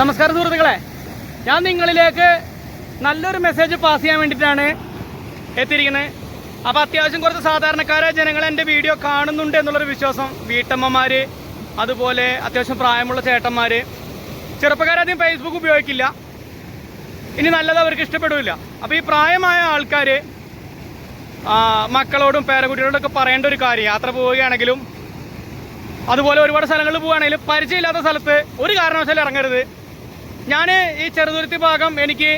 നമസ്കാരം സുഹൃത്തുക്കളെ. ഞാൻ നിങ്ങളിലേക്ക് നല്ലൊരു മെസ്സേജ് പാസ് ചെയ്യാൻ വേണ്ടിയിട്ടാണ് എത്തിയിരിക്കുന്നത്. അപ്പോൾ അത്യാവശ്യം കുറച്ച് സാധാരണക്കാരായ ജനങ്ങൾ എന്റെ വീഡിയോ കാണുന്നുണ്ട് എന്നുള്ളൊരു വിശ്വാസം വീട്ടമ്മമാർ അതുപോലെ അത്യാവശ്യം പ്രായമുള്ള ചേട്ടന്മാർ ചെറുപ്പക്കാരധികം ഫേസ്ബുക്ക് ഉപയോഗിക്കില്ല. ഇനി നല്ലത് അവർക്ക് ഇഷ്ടപ്പെടില്ല അപ്പോൾ ഈ പ്രായമായ ആൾക്കാർ മക്കളോടും പേരക്കുട്ടികളോടൊക്കെ പറയേണ്ട ഒരു കാര്യം യാത്ര പോവുകയാണെങ്കിലും അതുപോലെ ഒരുപാട് സ്ഥലങ്ങളിൽ പോവുകയാണെങ്കിലും പരിചയമില്ലാത്ത സ്ഥലത്ത് ഒരു കാരണവശാലും ഇറങ്ങരുത്. ഞാൻ ഈ ചെറുതുരുത്തി ഭാഗം എനിക്ക്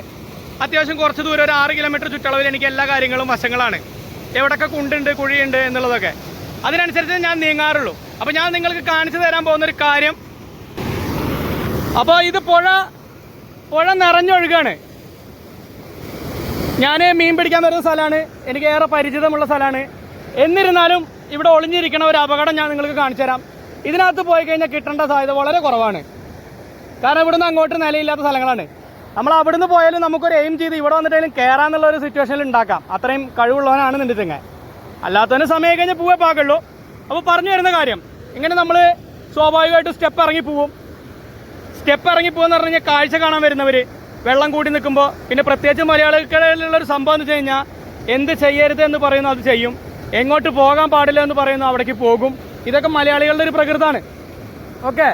അത്യാവശ്യം കുറച്ച് ദൂരം ഒരു ആറ് കിലോമീറ്റർ ചുറ്റളവിൽ എനിക്ക് എല്ലാ കാര്യങ്ങളും വശങ്ങളാണ്. എവിടെയൊക്കെ കുണ്ടുണ്ട് കുഴിയുണ്ട് എന്നുള്ളതൊക്കെ. അതിനനുസരിച്ച് ഞാൻ നീങ്ങാറുള്ളൂ. അപ്പോൾ ഞാൻ നിങ്ങൾക്ക് കാണിച്ചു തരാൻ പോകുന്നൊരു കാര്യം. അപ്പോൾ ഇത് പുഴ പുഴ നിറഞ്ഞൊഴുകാണ്. ഞാൻ മീൻ പിടിക്കാൻ വരുന്ന സ്ഥലമാണ്. എനിക്ക് ഏറെ പരിചിതമുള്ള സ്ഥലമാണ്. എന്നിരുന്നാലും ഇവിടെ ഒളിഞ്ഞിരിക്കണ ഒരു അപകടം ഞാൻ നിങ്ങൾക്ക് കാണിച്ചു തരാം. ഇതിനകത്ത് പോയി കഴിഞ്ഞാൽ കിട്ടേണ്ട സാധ്യത വളരെ കുറവാണ്. കാരണം ഇവിടുന്ന് അങ്ങോട്ട് നിലയില്ലാത്ത സ്ഥലങ്ങളാണ്. നമ്മൾ അവിടുന്ന് പോയാലും നമുക്കൊരു എയിം ചെയ്ത് ഇവിടെ വന്നിട്ടായാലും കയറാന്നുള്ള ഒരു സിറ്റുവേഷനിൽ ഉണ്ടാക്കാം. അത്രയും കഴിവുള്ളവനാണ് നിന്റെ അല്ലാത്തവന് സമയം കഴിഞ്ഞ് പോവേ പാകുള്ളൂ. അപ്പോൾ പറഞ്ഞു വരുന്ന കാര്യം ഇങ്ങനെ നമ്മൾ സ്വാഭാവികമായിട്ട് സ്റ്റെപ്പ് ഇറങ്ങി പോവും. സ്റ്റെപ്പ് ഇറങ്ങി പോകുന്ന പറഞ്ഞു കഴിഞ്ഞാൽ കാഴ്ച കാണാൻ വരുന്നവർ വെള്ളം കൂടി നിൽക്കുമ്പോൾ പിന്നെ പ്രത്യേകിച്ച് മലയാളികളിലുള്ള ഒരു സംഭവം എന്ന് വെച്ച് കഴിഞ്ഞാൽ എന്ത് ചെയ്യരുത് എന്ന് പറയുന്നു അത് ചെയ്യും. എങ്ങോട്ട് പോകാൻ പാടില്ല എന്ന് പറയുന്നു അവിടേക്ക് പോകും. ഇതൊക്കെ മലയാളികളുടെ ഒരു പ്രകൃതമാണ് ഓക്കെ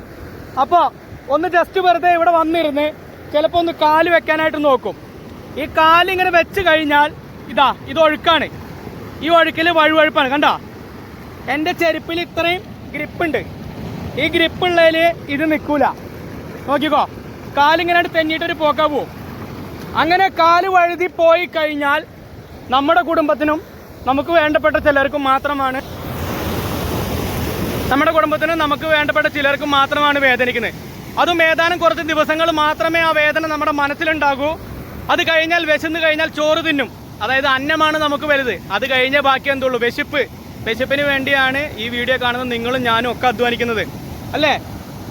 അപ്പോൾ ഒന്ന് ജസ്റ്റ് വെറുതെ ഇവിടെ വന്നിരുന്ന് ചിലപ്പോൾ ഒന്ന് കാൽ വെക്കാനായിട്ട് നോക്കും. ഈ കാലിങ്ങനെ വെച്ച് കഴിഞ്ഞാൽ ഇതാ ഇത് ഒഴുക്കാണ്. ഈ ഒഴുക്കിൽ വഴുവഴുപ്പാണ് കണ്ട? എന്റെ ചെരുപ്പിൽ ഇത്രയും ഗ്രിപ്പുണ്ട് ഈ ഗ്രിപ്പുള്ളതിൽ ഇത് നിൽക്കൂല നോക്കിക്കോ കാലിങ്ങനെ തെന്നിയിട്ട് ഒരു പോക്കാ പോവും. അങ്ങനെ കാൽ വഴുതി പോയി കഴിഞ്ഞാൽ നമ്മുടെ കുടുംബത്തിനും നമുക്ക് വേണ്ടപ്പെട്ട ചിലർക്കും മാത്രമാണ് നമ്മുടെ കുടുംബത്തിനും നമുക്ക് വേണ്ടപ്പെട്ട ചിലർക്കും മാത്രമാണ് വേദനിക്കുന്നത്. അതും ഏതാനും കുറച്ച് ദിവസങ്ങൾ മാത്രമേ ആ വേദന നമ്മുടെ മനസ്സിലുണ്ടാകൂ. അത് കഴിഞ്ഞാൽ വിശന്ന് കഴിഞ്ഞാൽ ചോറ് തിന്നും. അതായത് അന്നമാണ് നമുക്ക് വലുത്. അത് കഴിഞ്ഞേ ബാക്കി എന്തുള്ളൂ. വിശപ്പ്. വിശപ്പിന് വേണ്ടിയാണ് ഈ വീഡിയോ കാണുന്നത് നിങ്ങളും ഞാനും ഒക്കെ അധ്വാനിക്കുന്നത്. അല്ലേ?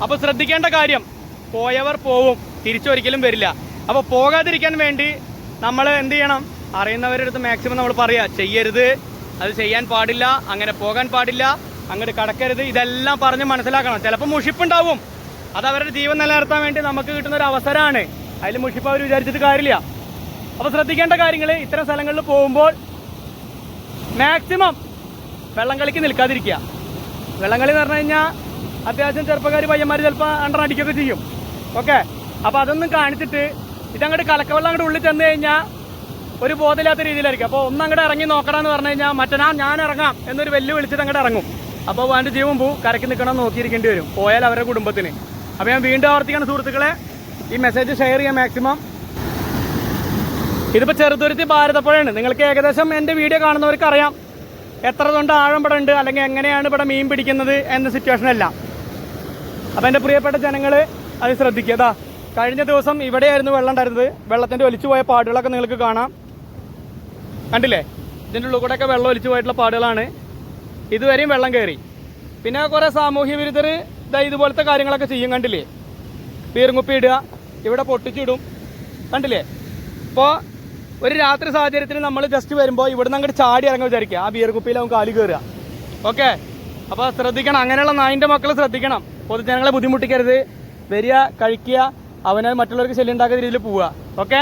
അപ്പോൾ ശ്രദ്ധിക്കേണ്ട കാര്യം പോയവർ പോവും തിരിച്ചൊരിക്കലും വരില്ല. അപ്പോൾ പോകാതിരിക്കാൻ വേണ്ടി നമ്മൾ എന്ത് ചെയ്യണം? അറിയുന്നവരുടെ അടുത്ത് മാക്സിമം നമ്മൾ പറയാ ചെയ്യരുത്. അത് ചെയ്യാൻ പാടില്ല. അങ്ങനെ പോകാൻ പാടില്ല. അങ്ങോട്ട് കടക്കരുത്. ഇതെല്ലാം പറഞ്ഞ് മനസ്സിലാക്കണം. ചിലപ്പോൾ മുഷിപ്പുണ്ടാവും. അത് അവരുടെ ജീവൻ നിലനിർത്താൻ വേണ്ടി നമുക്ക് കിട്ടുന്ന ഒരു അവസരമാണ്. അതിൽ മുഷിപ്പ് അവർ വിചാരിച്ചിട്ട് കാര്യമില്ല. അപ്പോൾ ശ്രദ്ധിക്കേണ്ട കാര്യങ്ങൾ ഇത്തരം സ്ഥലങ്ങളിൽ പോകുമ്പോൾ മാക്സിമം വെള്ളം കളിക്ക് നിൽക്കാതിരിക്കുക. വെള്ളം കളി എന്ന് പറഞ്ഞു കഴിഞ്ഞാൽ അത്യാവശ്യം ചെറുപ്പക്കാർ പയ്യന്മാർ ചിലപ്പോൾ അണ്ടർ അടിക്കുകയൊക്കെ ചെയ്യും. ഓക്കെ അപ്പോൾ അതൊന്നും കാണിച്ചിട്ട് ഇതങ്ങോട്ട് കലക്കവെള്ളം അങ്ങോട്ട് ഉള്ളിൽ ചെന്ന് കഴിഞ്ഞാൽ ഒരു ബോധമില്ലാത്ത രീതിയിലായിരിക്കും. അപ്പോൾ ഒന്ന് അങ്ങോട്ട് ഇറങ്ങി നോക്കണമെന്ന് പറഞ്ഞു കഴിഞ്ഞാൽ മറ്റന്നാ ഞാൻ ഇറങ്ങാം എന്നൊരു വെല്ലുവിളിച്ചിട്ട് അങ്ങോട്ട് ഇറങ്ങും. അപ്പോൾ അവന്റെ ജീവൻ പോവും കരക്കി നിൽക്കണം നോക്കിയിരിക്കേണ്ടി വരും. പോയാൽ അവരുടെ കുടുംബത്തിന്. അപ്പോൾ ഞാൻ വീണ്ടും ആവർത്തിക്കണം സുഹൃത്തുക്കളെ. ഈ മെസ്സേജ് ഷെയർ ചെയ്യാം മാക്സിമം ഇതിപ്പോൾ ചെറുതുരുത്തി ഭാരതപ്പുഴയാണ്. നിങ്ങൾക്ക് ഏകദേശം എന്റെ വീഡിയോ കാണുന്നവർക്ക് അറിയാം എത്ര തൊണ്ട് ആഴം ഇവിടെ ഉണ്ട് അല്ലെങ്കിൽ എങ്ങനെയാണ് ഇവിടെ മീൻ പിടിക്കുന്നത് എന്ന സിറ്റുവേഷൻ അല്ല. അപ്പോൾ എന്റെ പ്രിയപ്പെട്ട ജനങ്ങൾ അത് ശ്രദ്ധിക്കുക. അതാ കഴിഞ്ഞ ദിവസം ഇവിടെയായിരുന്നു വെള്ളം ഉണ്ടായിരുന്നത്. വെള്ളത്തിന്റെ ഒലിച്ചു പോയ പാടുകളൊക്കെ നിങ്ങൾക്ക് കാണാം. കണ്ടില്ലേ? ഇതിന്റെ ഉള്ളിൽ കൂടെയൊക്കെ വെള്ളം ഒലിച്ചു പോയിട്ടുള്ള പാടുകളാണ്. ഇതുവരെയും വെള്ളം കയറി. പിന്നെ കുറേ സാമൂഹ്യ വിരുദ്ധർ ഇതാ ഇതുപോലത്തെ കാര്യങ്ങളൊക്കെ ചെയ്യും കണ്ടില്ലേ? പീറുങ്കുപ്പി ഇടുക ഇവിടെ പൊട്ടിച്ചിടും കണ്ടില്ലേ? ഇപ്പോൾ ഒരു രാത്രി സാഹചര്യത്തിൽ നമ്മൾ ജസ്റ്റ് വരുമ്പോൾ ഇവിടുന്ന് അങ്ങോട്ട് ചാടി ഇറങ്ങി വിചാരിക്കുക. ആ അവൻ കാലി കയറുക. ഓക്കെ? അപ്പോൾ ശ്രദ്ധിക്കണം. അങ്ങനെയുള്ള നായിന്റെ മക്കൾ ശ്രദ്ധിക്കണം. പൊതുജനങ്ങളെ ബുദ്ധിമുട്ടിക്കരുത്. വരിക കഴിക്കുക അവനെ മറ്റുള്ളവർക്ക് ശല്യം ഉണ്ടാക്കുന്ന രീതിയിൽ പോവുക. ഓക്കെ?